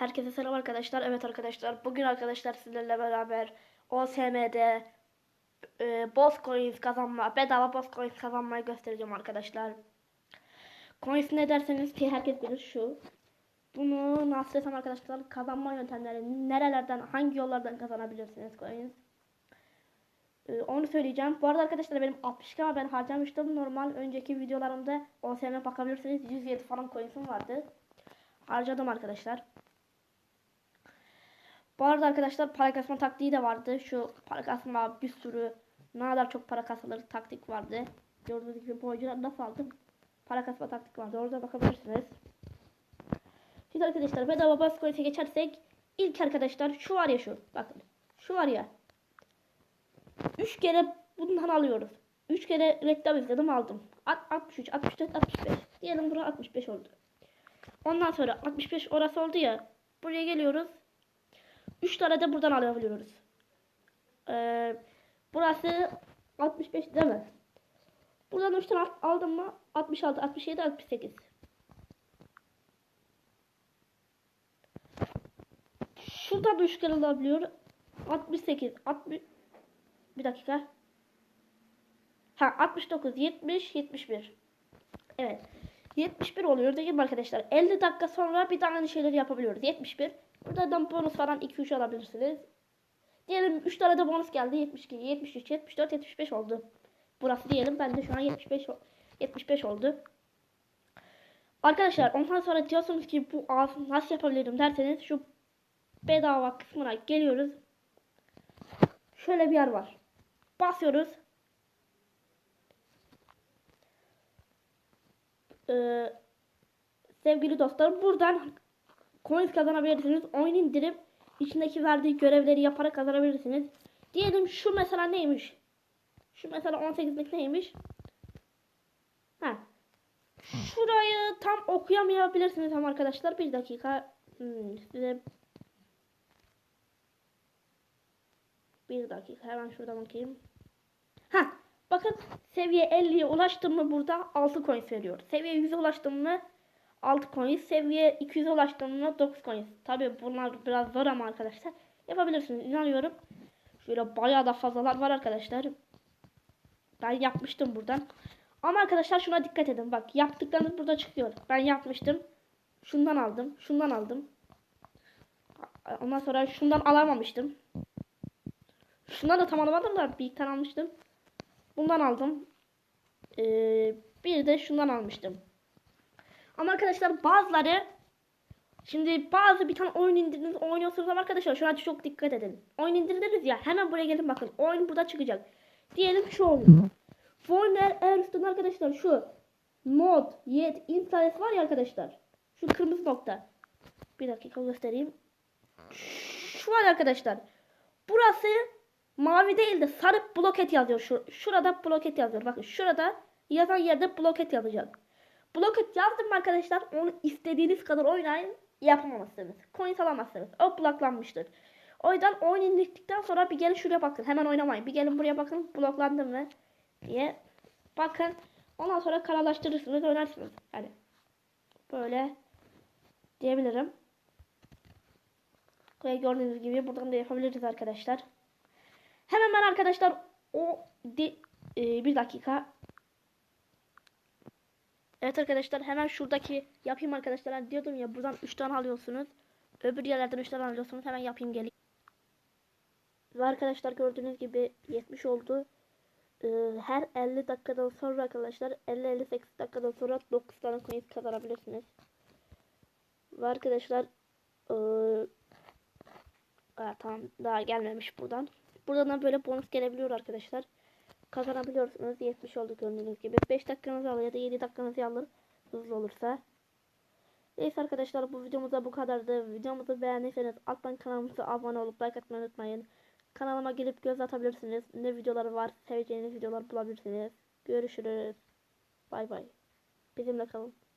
Herkese selam arkadaşlar. Evet arkadaşlar bugün arkadaşlar sizlerle beraber OSM'de e, boss coins kazanma, bedava boss coins kazanmayı göstereceğim arkadaşlar. Coins ne derseniz ki herkes bilir şu. Bunu nasıl desem arkadaşlar kazanma yöntemleri nerelerden hangi yollardan kazanabilirsiniz coins. E, onu söyleyeceğim. Bu arada arkadaşlar benim 60 ama ben harcamıştım. Normal önceki videolarımda OSM bakabilirsiniz. 107 falan coins'im vardı. Harcadım arkadaşlar. Bu arada arkadaşlar para kasma taktiği de vardı. Şu para kasma bir sürü ne kadar çok para kasılır taktik vardı. Gördüğünüz gibi bu oyuncular nasıl aldım? Para kasma taktik vardı. Orada bakabilirsiniz. Şimdi arkadaşlar bedava basketbol'a geçersek ilk arkadaşlar şu var ya şu. Bakın. Şu var ya. 3 kere bundan alıyoruz. 3 kere reklam izledim aldım. At- 63, 64, 65. Diyelim bura 65 oldu. Ondan sonra 65 orası oldu ya. Buraya geliyoruz. 3 tane de buradan alabiliyoruz. Ee, burası 65 değil mi? Buradan 3 tane al- aldım mı? 66, 67, 68. Şuradan da 3 kere alabiliyor. 68, 60 bir dakika. Ha 69, 70, 71. Evet. 71 oluyor değil mi arkadaşlar? 50 dakika sonra bir daha aynı şeyleri yapabiliyoruz. 71. Buradan bonus falan 2-3 alabilirsiniz. Diyelim 3 tane de bonus geldi. 72, 73, 74, 75 oldu. Burası diyelim. Ben de şu an 75 o- 75 oldu. Arkadaşlar ondan sonra diyorsunuz ki bu nasıl yapabilirim derseniz şu bedava kısmına geliyoruz. Şöyle bir yer var. Basıyoruz. Ee, sevgili dostlar buradan coins kazanabilirsiniz. Oyun indirip içindeki verdiği görevleri yaparak kazanabilirsiniz. Diyelim şu mesela neymiş? Şu mesela 18'lik neymiş? Ha. Şurayı tam okuyamayabilirsiniz ama arkadaşlar bir dakika hmm, size bir dakika hemen şuradan bakayım. Bakın seviye 50'ye ulaştım mı burada 6 coins veriyor. Seviye 100'e ulaştım mı 6 coins. Seviye 200'e ulaştım mı 9 coins. Tabi bunlar biraz zor ama arkadaşlar. Yapabilirsiniz inanıyorum. Şöyle bayağı da fazlalar var arkadaşlar. Ben yapmıştım buradan. Ama arkadaşlar şuna dikkat edin. Bak yaptıklarınız burada çıkıyor. Ben yapmıştım. Şundan aldım. Şundan aldım. Ondan sonra şundan alamamıştım. Şundan da tam alamadım da bir tane almıştım. Bundan aldım. Ee, bir de şundan almıştım. Ama arkadaşlar bazıları şimdi bazı bir tane oyun indirdiniz oynuyorsunuz ama arkadaşlar şu an çok dikkat edin. Oyun indirdiniz ya hemen buraya gelin bakın. Oyun burada çıkacak. Diyelim şu oyun. Bu oyun eğer, eğer üstünde arkadaşlar şu mod, yet, install var ya arkadaşlar. Şu kırmızı nokta. Bir dakika göstereyim. Şu var arkadaşlar. Burası mavi değil de sarı bloket yazıyor. Şu, şurada bloket yazıyor. Bakın şurada yazan yerde bloket yazacak. Bloket yazdım arkadaşlar onu istediğiniz kadar oynayın yapamazsınız. Coins alamazsınız. O bloklanmıştır. O yüzden oyun indirdikten sonra bir gelin şuraya bakın. Hemen oynamayın. Bir gelin buraya bakın bloklandım mı diye. Bakın. Ondan sonra kararlaştırırsınız oynarsınız. Hani böyle diyebilirim. Gördüğünüz gibi buradan da yapabiliriz arkadaşlar. Hemen ben arkadaşlar o di, e, bir dakika Evet arkadaşlar hemen şuradaki yapayım arkadaşlar. Hani diyordum ya buradan 3 tane alıyorsunuz. Öbür yerlerden 3 tane alıyorsunuz. Hemen yapayım geleyim. Ve arkadaşlar gördüğünüz gibi 70 oldu. Ee, her 50 dakikadan sonra arkadaşlar 50-58 dakikadan sonra 9 tane coins kazanabilirsiniz. Ve arkadaşlar ee, tamam daha gelmemiş buradan. Buradan da böyle bonus gelebiliyor arkadaşlar kazanabiliyorsunuz. 70 oldu gördüğünüz gibi. 5 dakikanızı alır ya da 7 dakikanızı alır. Hızlı olursa. Neyse arkadaşlar bu videomuzda bu kadardı. Videomuzu beğendiyseniz alttan kanalımıza abone olup like atmayı unutmayın. Kanalıma gelip göz atabilirsiniz. Ne videoları var seveceğiniz videolar bulabilirsiniz. Görüşürüz. Bay bay. Bizimle kalın.